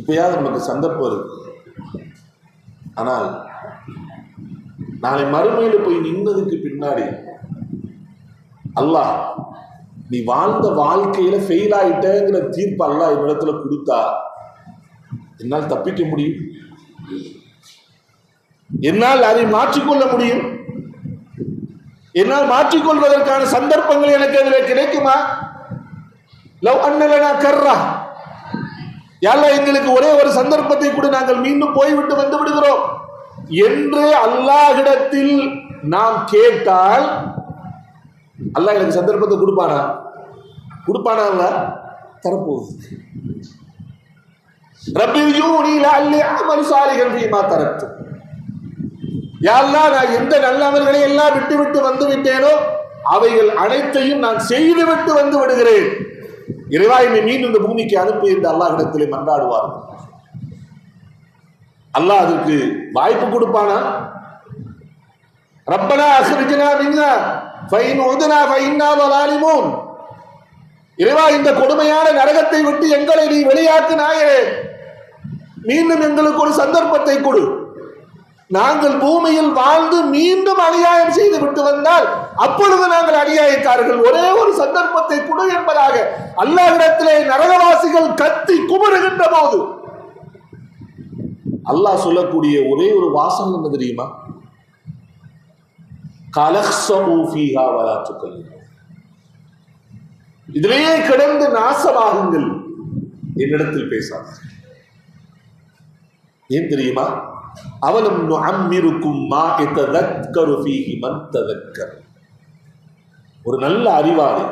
இப்பயாவது நமக்கு சந்தர்ப்பம் இருக்கு ஆனால் நாளை மறுமையில் போய் நின்னதுக்கு பின்னாடி அல்லாஹ் நீ வாழ்ந்த வாழ்க்கையில ஃபெயில் ஆயிட்டேங்கிற தீர்ப்பு அல்லாஹ் என்னிடத்துல கொடுத்தா என்னால் தப்பிக்க முடியும். என்னால் அதை மாற்றிக்கொள்ள முடியும். என்னால் மாற்றிக்கொள்வதற்கான சந்தர்ப்பங்கள் எனக்கு அதில் கிடைக்குமா? லவ் அண்ணலனா கர்ரா. யாழ்லா எங்களுக்கு ஒரே ஒரு சந்தர்ப்பத்தை கூட நாங்கள் மீண்டும் போய்விட்டு வந்து விடுகிறோம். என்று அல்லாஹிடத்தில் நாம் கேட்டால் அல்லாஹ் எனக்கு சந்தர்ப்பத்தை கொடுப்பானா? கொடுப்பானா அல்லாஹ்? தரப்போகுது. ரப்பில் யூனி லஅல்லி அமல் சாலிகன் ஃபீமா தரத்து யாரெல்லாம் நான் எந்த நல்லவர்களை எல்லாம் விட்டு விட்டு வந்து விட்டேனோ அவைகள் அனைத்தையும் நான் செய்துவிட்டு வந்து விடுகிறேன். இறைவா என்னை மீண்டும் இந்த பூமிக்கு அனுப்பி என்று அல்லாஹிடத்திலே மன்றாடுவார். அல்லாஹ் அதற்கு வாய்ப்பு கொடுப்பானா? ரப்பனா அசுரிஜனா மின்னா ஃபைன் உதனா ஃபைன்னா வலாலிமோன். இறைவா இந்த கொடுமையான நரகத்தை விட்டு எங்களை நீ வெளியாக்கினாயே மீண்டும் எங்களுக்கு ஒரு சந்தர்ப்பத்தை கொடு. நாங்கள் பூமியில் வாழ்ந்து மீண்டும் அநியாயம் செய்து விட்டு வந்தால் அப்பொழுது நாங்கள் அநியாயக்காரர்கள். ஒரே ஒரு சந்தர்ப்பத்தை கொடு என்பதாக அல்லாஹிடத்திலே நரகவாசிகள் கத்தி குமருகின்ற போது அல்லாஹ் சொல்லக்கூடிய ஒரே ஒரு வாசம் என்ன தெரியுமா? கலஹ்சமு ஃபீஹா இதிலேயே கிடந்து நாசமாகுங்கள். என்னிடத்தில் பேசாது ஏன் தெரியுமா? அவலம் அம்மிருக்கும் மா இத்ததக்கரு ஃபீஹி ஒரு நல்ல அறிவாளி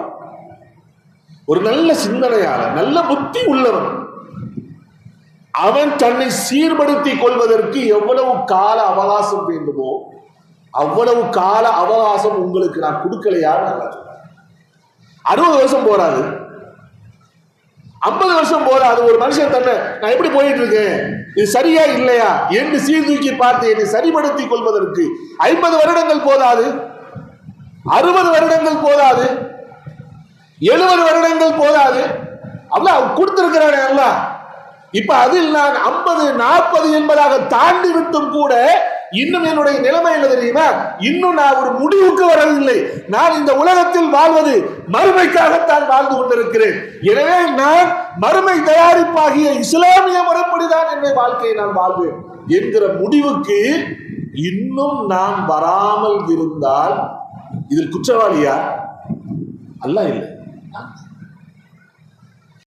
ஒரு நல்ல சிந்தனையாளர் நல்ல புத்தி உள்ளவன். அவன் தன்னை சீர்படுத்திக் கொள்வதற்கு எவ்வளவு கால அவகாசம் வேண்டுமோ அவ்வளவு கால அவகாசம் உங்களுக்கு நான் கொடுக்கலையான்னு நல்லா அறுபது வருஷம் போறாது ஐம்பது வருஷம் போறாது ஒரு மனுஷன் தன்னை நான் எப்படி போயிட்டு இருக்கேன்? இது சரியா இல்லையா? என்று சீர்தூக்கி பார்த்து என்னை சரிபடுத்திக் கொள்வதற்கு ஐம்பது வருடங்கள் போதாது. அறுபது வருடங்கள் போதாது. எழுபது வருடங்கள் போதாது. அல்லாஹ் கொடுத்திருக்கிறானே அல்லாஹ். இப்ப அதில் நான் ஐம்பது நாற்பது என்பதாக தாண்டி விட்டும் கூட இன்னும் என்னுடைய நிலைமை என்ன தெரியுமா? இன்னும் நான் ஒரு முடிவுக்கு வரவில்லை. நான் இந்த உலகத்தில் வாழ்வது மறுமைக்காகத்தான் வாழ்ந்து கொண்டிருக்கிறேன். எனவே நான் மறுமை தயாரிப்பாகிய இஸ்லாமிய முறைப்படிதான் என்னுடைய வாழ்க்கையை நான் வாழ்வேன் என்கிற முடிவுக்கு இன்னும் நான் வராமல் இருந்தால் இதில் குற்றவாளியா? அல்ல இல்லை.